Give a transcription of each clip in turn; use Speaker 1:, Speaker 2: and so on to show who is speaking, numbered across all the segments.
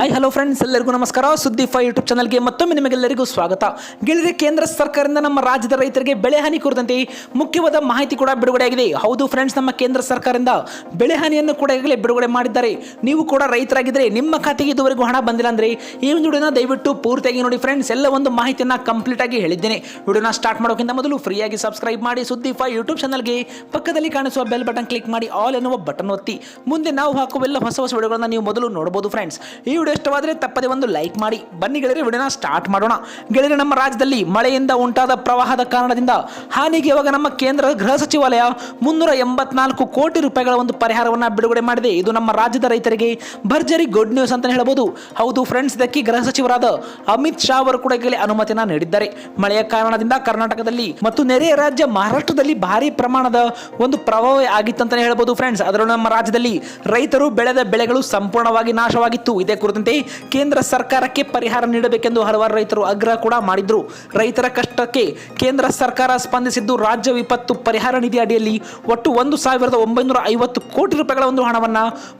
Speaker 1: Hi hello friends ಎಲ್ಲರಿಗೂ ನಮಸ್ಕಾರ. ಸುದ್ದಿ ಫೈ ಯೂಟ್ಯೂಬ್ ಚಾನಲ್ಗೆ ಮತ್ತೊಮ್ಮೆ ನಿಮಗೆಲ್ಲರಿಗೂ ಸ್ವಾಗತ. ಗೆಳೆಯರೆ ಕೇಂದ್ರ ಸರ್ಕಾರದಿಂದ ನಮ್ಮ ರಾಜ್ಯದ ರೈತರಿಗೆ ಬೆಳೆ ಹಾನಿ ಕುರಿತಂತೆ ಮುಖ್ಯವಾದ ಮಾಹಿತಿ ಕೂಡ ಬಿಡುಗಡೆಯಾಗಿದೆ ಹೌದು ಫ್ರೆಂಡ್ಸ್ ನಮ್ಮ ಕೇಂದ್ರ ಸರ್ಕಾರದಿಂದ ಬೆಳೆ ಹಾನಿಯನ್ನು ಕೂಡ ಈಗಲೇ ಬಿಡುಗಡೆ ಮಾಡಿದ್ದಾರೆ. ನೀವು ಕೂಡ ರೈತರಾಗಿದ್ದರೆ ನಿಮ್ಮ ಖಾತೆಗೆ ಇದುವರೆಗೂ ಹಣ ಬಂದಿಲ್ಲ ಅಂದರೆ ಈ ಒಂದು ವಿಡಿಯೋನ ದಯವಿಟ್ಟು ಪೂರ್ತಿಯಾಗಿ ನೋಡಿ ಫ್ರೆಂಡ್ಸ್ ಎಲ್ಲ ಒಂದು ಮಾಹಿತಿಯನ್ನು ಕಂಪ್ಲೀಟ್ ಆಗಿ ಹೇಳಿದ್ದೇನೆ. ವಿಡಿಯೋನ ಸ್ಟಾರ್ಟ್ ಮಾಡೋಕ್ಕಿಂತ ಮೊದಲು ಫ್ರೀಯಾಗಿ ಸಬ್ಸ್ಕ್ರೈಬ್ ಮಾಡಿ ಸುದ್ದಿ ಫೈ ಯೂಟ್ಯೂಬ್ ಚಾನಲ್ಗೆ ಪಕ್ಕದಲ್ಲಿ ಕಾಣಿಸುವ ಬೆಲ್ ಬಟನ್ ಕ್ಲಿಕ್ ಮಾಡಿ ಆಲ್ ಎನ್ನುವ ಬಟನ್ ಒತ್ತಿ. ಮುಂದೆ ನಾವು ಹಾಕುವ ಎಲ್ಲ ಹೊಸ ಹೊಸ ವಿಡಿಯೋಗಳನ್ನು ನೀವು ಮೊದಲು ನೋಡಬಹುದು ಫ್ರೆಂಡ್ಸ್ ಈ ಇಷ್ಟವಾದರೆ ತಪ್ಪದೆ ಒಂದು ಲೈಕ್ ಮಾಡಿ. ಬನ್ನಿ ಗೆಳೆಯರೆ, ವಿಡಿಯೋನ ಸ್ಟಾರ್ಟ್ ಮಾಡೋಣ. ಗೆಳೆಯರೆ, ನಮ್ಮ ರಾಜ್ಯದಲ್ಲಿ ಮಳೆಯಿಂದ ಉಂಟಾದ ಪ್ರವಾಹದ ಕಾರಣದಿಂದ ಹಾನಿಗೆ ಇವಾಗ ನಮ್ಮ ಕೇಂದ್ರ ಗೃಹ ಸಚಿವಾಲಯ ಮುನ್ನೂರ ಎಂಬತ್ನಾಲ್ಕು ಕೋಟಿ ರೂಪಾಯಿಗಳ ಒಂದು ಪರಿಹಾರವನ್ನು ಬಿಡುಗಡೆ ಮಾಡಿದೆ. ಇದು ನಮ್ಮ ರಾಜ್ಯದ ರೈತರಿಗೆ ಭರ್ಜರಿ ಗುಡ್ ನ್ಯೂಸ್ ಅಂತಲೇ ಹೇಳಬಹುದು ಹೌದು ಫ್ರೆಂಡ್ಸ್ ಇದಕ್ಕೆ ಗೃಹ ಸಚಿವರಾದ ಅಮಿತ್ ಶಾ ಅವರು ಕೂಡ ಅನುಮತಿನ ನೀಡಿದ್ದಾರೆ. ಮಳೆಯ ಕಾರಣದಿಂದ ಕರ್ನಾಟಕದಲ್ಲಿ ಮತ್ತು ನೆರೆಯ ರಾಜ್ಯ ಮಹಾರಾಷ್ಟ್ರದಲ್ಲಿ ಭಾರಿ ಪ್ರಮಾಣದ ಒಂದು ಪ್ರಭಾವ ಆಗಿತ್ತಂತಾನೆ ಹೇಳಬಹುದು ಫ್ರೆಂಡ್ಸ್ ಅದರಲ್ಲೂ ನಮ್ಮ ರಾಜ್ಯದಲ್ಲಿ ರೈತರು ಬೆಳೆದ ಬೆಳೆಗಳು ಸಂಪೂರ್ಣವಾಗಿ ನಾಶವಾಗಿತ್ತು. ಇದೇ ಕುರಿತಂತೆ ಕೇಂದ್ರ ಸರ್ಕಾರಕ್ಕೆ ಪರಿಹಾರ ನೀಡಬೇಕೆಂದು ಹಲವಾರು ರೈತರು ಆಗ್ರಹ ಕೂಡ ಮಾಡಿದ್ರು. ರೈತರ ಕಷ್ಟಕ್ಕೆ ಕೇಂದ್ರ ಸರ್ಕಾರ ಸ್ಪಂದಿಸಿದ್ದು ರಾಜ್ಯ ವಿಪತ್ತು ಪರಿಹಾರ ನಿಧಿ ಅಡಿಯಲ್ಲಿ ಒಟ್ಟು ಒಂದು ಸಾವಿರದ ಒಂಬೈನೂರ ಐವತ್ತು ಕೋಟಿ ರೂಪಾಯಿಗಳ ಒಂದು ಹಣವನ್ನ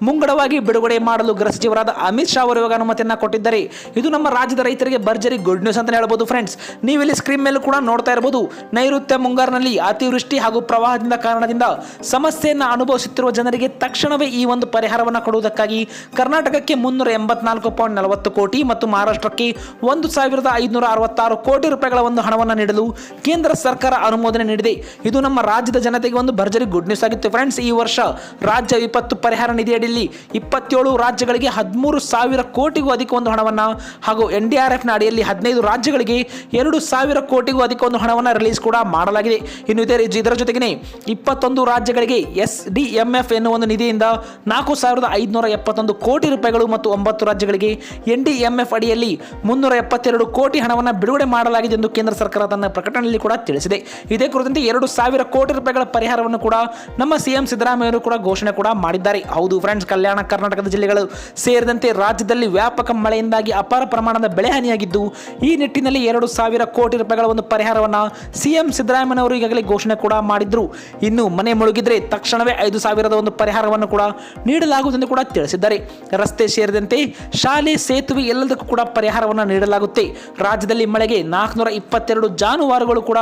Speaker 1: ಮುಂಗಡವಾಗಿ ಬಿಡುಗಡೆ ಮಾಡಲು ಗೃಹ ಸಚಿವರಾದ ಅಮಿತ್ ಶಾ ಅವರು ಇವಾಗ ಅನುಮತಿಯನ್ನ ಕೊಟ್ಟಿದ್ದಾರೆ. ಇದು ನಮ್ಮ ರಾಜ್ಯದ ರೈತರಿಗೆ ಭರ್ಜರಿ ಗುಡ್ ನ್ಯೂಸ್ ಅಂತ ಹೇಳ್ಬೋದು ಫ್ರೆಂಡ್ಸ್ ನೀವು ಇಲ್ಲಿ ಸ್ಕ್ರೀನ್ ಮೇಲೂ ಕೂಡ ನೋಡ್ತಾ ಇರಬಹುದು ನೈಋತ್ಯ ಮುಂಗಾರಿನಲ್ಲಿ ಅತಿವೃಷ್ಟಿ ಹಾಗೂ ಪ್ರವಾಹದಿಂದ ಕಾರಣದಿಂದ ಸಮಸ್ಯೆಯನ್ನು ಅನುಭವಿಸುತ್ತಿರುವ ಜನರಿಗೆ ತಕ್ಷಣವೇ ಈ ಒಂದು ಪರಿಹಾರವನ್ನು ಕೊಡುವುದಕ್ಕಾಗಿ ಕರ್ನಾಟಕಕ್ಕೆ ಮುನ್ನೂರ ಎಂಬತ್ನಾಲ್ಕು ಪಾಯಿಂಟ್ ನಲವತ್ತು ಕೋಟಿ ಮತ್ತು ಮಹಾರಾಷ್ಟ್ರಕ್ಕೆ ಒಂದು ಸಾವಿರದ ಐದುನೂರ ಅರವತ್ತಾರು ಕೋಟಿ ರೂಪಾಯಿಗಳ ಒಂದು ಹಣವನ್ನು ನೀಡಲು ಕೇಂದ್ರ ಸರ್ಕಾರ ಅನುಮೋದನೆ ನೀಡಿದೆ. ಇದು ನಮ್ಮ ರಾಜ್ಯದ ಜನತೆಗೆ ಒಂದು ಭರ್ಜರಿ ಗುಡ್ ನ್ಯೂಸ್ ಆಗಿತ್ತು ಫ್ರೆಂಡ್ಸ್. ಈ ವರ್ಷ ರಾಜ್ಯ ವಿಪತ್ತು ಪರಿಹಾರ ನಿಧಿಯಡಿಯಲ್ಲಿ ಇಪ್ಪತ್ತೇಳು ರಾಜ್ಯಗಳಿಗೆ ಹದಿಮೂರು ಸಾವಿರ ಕೋಟಿಗೂ ಅಧಿಕ ಒಂದು ಹಣವನ್ನು ಹಾಗೂ ಎನ್ ಡಿ ಆರ್ ಎಫ್ನ ಅಡಿಯಲ್ಲಿ ಹದಿನೈದು ರಾಜ್ಯಗಳಿಗೆ ಎರಡು ಸಾವಿರ ಕೋಟಿಗೂ ಅಧಿಕ ಒಂದು ಹಣವನ್ನು ರಿಲೀಸ್ ಕೂಡ ಮಾಡಲಾಗಿದೆ. ಇನ್ನು ಇದೇ ಇದರ ಜೊತೆಗೆ ಇಪ್ಪತ್ತೊಂದು ರಾಜ್ಯಗಳಿಗೆ ಎಸ್ ಡಿ ಎಂ ಎಫ್ ಎನ್ನುವ ಒಂದು ನಿಧಿಯಿಂದ ನಾಲ್ಕು ಸಾವಿರದ ಐದುನೂರ ಎಪ್ಪತ್ತೊಂದು ಕೋಟಿ ರೂಪಾಯಿಗಳು ಮತ್ತು ಒಂಬತ್ತು ರಾಜ್ಯಗಳಿಗೆ ಎನ್ ಅಡಿಯಲ್ಲಿ ಮುನ್ನೂರ ಎಪ್ಪತ್ತೆರಡು ಕೋಟಿ ಹಣವನ್ನು ಬಿಡುಗಡೆ ಮಾಡಲಾಗಿದೆ ಎಂದು ಕೇಂದ್ರ ಸರ್ಕಾರ ತನ್ನ ಪ್ರಕಟಣೆಯಲ್ಲಿ ಕೂಡ ತಿಳಿಸಿದೆ. ಇದೇ ಕುರಿತಂತೆ ಎರಡು ಸಾವಿರ ಕೋಟಿ ರೂಪಾಯಿಗಳ ಪರಿಹಾರವನ್ನು ಕೂಡ ನಮ್ಮ ಸಿಎಂ ಸಿದ್ದರಾಮಯ್ಯರು ಕೂಡ ಘೋಷಣೆ ಕೂಡ ಮಾಡಿದ್ದಾರೆ. ಹೌದು ಫ್ರೆಂಡ್ಸ್, ಕಲ್ಯಾಣ ಕರ್ನಾಟಕದ ಜಿಲ್ಲೆಗಳು ಸೇರಿದಂತೆ ರಾಜ್ಯದಲ್ಲಿ ವ್ಯಾಪಕ ಮಳೆಯಿಂದಾಗಿ ಅಪಾರ ಪ್ರಮಾಣದ ಬೆಳೆ ಹಾನಿಯಾಗಿದ್ದು, ಈ ನಿಟ್ಟಿನಲ್ಲಿ ಎರಡು ಸಾವಿರ ಕೋಟಿ ರೂಪಾಯಿಗಳ ಒಂದು ಪರಿಹಾರವನ್ನು ಸಿಎಂ ಸಿದ್ದರಾಮಯ್ಯನವರು ಈಗಾಗಲೇ ಘೋಷಣೆ ಕೂಡ ಮಾಡಿದ್ರು. ಇನ್ನು ಮನೆ ಮುಳುಗಿದ್ರೆ ತಕ್ಷಣವೇ ಐದು ಸಾವಿರದ ಒಂದು ಪರಿಹಾರವನ್ನು ಕೂಡ ನೀಡಲಾಗುವುದೆಂದು ಕೂಡ ತಿಳಿಸಿದ್ದಾರೆ. ರಸ್ತೆ ಸೇರಿದಂತೆ ಶಾಲೆ ಸೇತುವೆ ಎಲ್ಲದಕ್ಕೂ ಕೂಡ ಪರಿಹಾರವನ್ನು ನೀಡಲಾಗುತ್ತೆ. ರಾಜ್ಯದಲ್ಲಿ ಮಳೆಗೆ ನಾಲ್ಕುನೂರ ಇಪ್ಪತ್ತೆರಡು ಜಾನುವಾರುಗಳು ಕೂಡ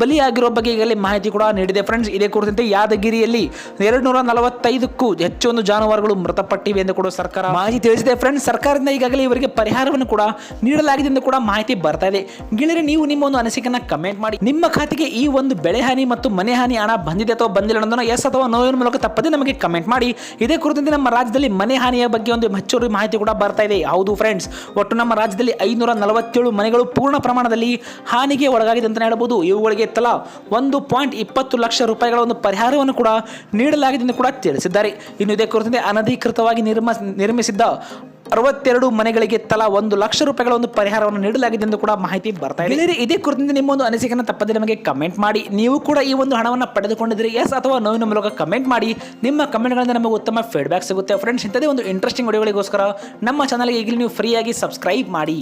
Speaker 1: ಬಲಿಯಾಗಿರೋ ಬಗ್ಗೆ ಈಗಲೇ ಮಾಹಿತಿ ಕೂಡ ನೀಡಿದೆ. ಫ್ರೆಂಡ್ಸ್, ಇದೇ ಕುರಿತಂತೆ ಯಾದಗಿರಿಯಲ್ಲಿ ಎರಡು ನೂರ ನಲವತ್ತೈದಕ್ಕೂ ಹೆಚ್ಚು ಒಂದು ಜಾನುವಾರುಗಳು ಮೃತಪಟ್ಟಿವೆ ಎಂದು ಕೂಡ ಸರ್ಕಾರ ಮಾಹಿತಿ ತಿಳಿಸಿದೆ. ಫ್ರೆಂಡ್ಸ್, ಸರ್ಕಾರದಿಂದ ಈಗಾಗಲೇ ಇವರಿಗೆ ಪರಿಹಾರವನ್ನು ಕೂಡ ನೀಡಲಾಗಿದೆ ಎಂದು ಕೂಡ ಮಾಹಿತಿ ಬರ್ತಾ ಇದೆ. ಗೆಳೆಯರೆ, ನೀವು ನಿಮ್ಮ ಒಂದು ಅನಿಸಿಕೆನ ಕಮೆಂಟ್ ಮಾಡಿ. ನಿಮ್ಮ ಖಾತೆಗೆ ಈ ಒಂದು ಬೆಳೆ ಹಾನಿ ಮತ್ತು ಮನೆ ಹಾನಿ ಹಣ ಬಂದಿದೆ ಅಥವಾ ಬಂದಿಲ್ಲ ಅನ್ನೋದನ್ನ ಎಸ್ ಅಥವಾ ನೋವಿನ ಮೂಲಕ ತಪ್ಪದೆ ನಮಗೆ ಕಮೆಂಟ್ ಮಾಡಿ. ಇದೇ ಕುರಿತಂತೆ ನಮ್ಮ ರಾಜ್ಯದಲ್ಲಿ ಮನೆ ಹಾನಿಯ ಬಗ್ಗೆ ಒಂದು ಹೆಚ್ಚುವರಿ ಮಾಹಿತಿ ಕೂಡ ಬರ್ತಾ ಇದೆ. ಹೌದು ಫ್ರೆಂಡ್ಸ್ ಒಟ್ಟು ನಮ್ಮ ರಾಜ್ಯದಲ್ಲಿ ಐನೂರ ನಲವತ್ತೇಳು ಮನೆಗಳು ಪೂರ್ಣ ಪ್ರಮಾಣದಲ್ಲಿ ಹಾನಿಗೆ ಒಳಗಾಗಿದೆ ಅಂತಲೇ ಹೇಳ್ಬೋದು ಇವುಗಳಿಗೆ ತಲಾ ಒಂದು ಪಾಯಿಂಟ್ ಇಪ್ಪತ್ತು ಲಕ್ಷ ರೂಪಾಯಿಗಳ ಒಂದು ಪರಿಹಾರವನ್ನು ಕೂಡ ನೀಡಲಾಗಿದೆ ಎಂದು ಕೂಡ ತಿಳಿಸಿದ್ದಾರೆ. ಇನ್ನು ಇದೇ ಕುರಿತಂತೆ ಅನಧಿಕೃತವಾಗಿ ನಿರ್ಮ ನಿರ್ಮಿಸಿದ್ದ ಅರವತ್ತೆರಡು ಮನೆಗಳಿಗೆ ತಲಾ ಒಂದು ಲಕ್ಷ ರೂಪಾಯಿಗಳ ಒಂದು ಪರಿಹಾರವನ್ನು ನೀಡಲಾಗಿದೆ ಎಂದು ಕೂಡ ಮಾಹಿತಿ ಬರ್ತಾ ಇದೆ. ಇದೇ ಕುರಿತಂತೆ ನಿಮ್ಮ ಒಂದು ಅನಿಸಿಕೆಯನ್ನು ತಪ್ಪದೆ ನಮಗೆ ಕಮೆಂಟ್ ಮಾಡಿ. ನೀವು ಕೂಡ ಈ ಒಂದು ಹಣವನ್ನು ಪಡೆದುಕೊಂಡಿದ್ರೆ ಎಸ್ ಅಥವಾ ನೋವಿನ ಮೂಲಕ ಕಮೆಂಟ್ ಮಾಡಿ. ನಿಮ್ಮ ಕಮೆಂಟ್ಗಳಿಂದ ನಮಗೆ ಉತ್ತಮ ಫೀಡ್ಬ್ಯಾಕ್ ಸಿಗುತ್ತೆ. ಫ್ರೆಂಡ್ಸ್ ಇಂಥದೇ ಒಂದು ಇಂಟ್ರೆಸ್ಟಿಂಗ್ ವಿಡಿಯೋಗಳಿಗೋಸ್ಕರ ನಮ್ಮ ಚಾನಲ್ಗೆ ಈಗಲೇ ನೀವು ಫ್ರೀಯಾಗಿ ಸಬ್ಸ್ಕ್ರೈಬ್ ಮಾಡಿ.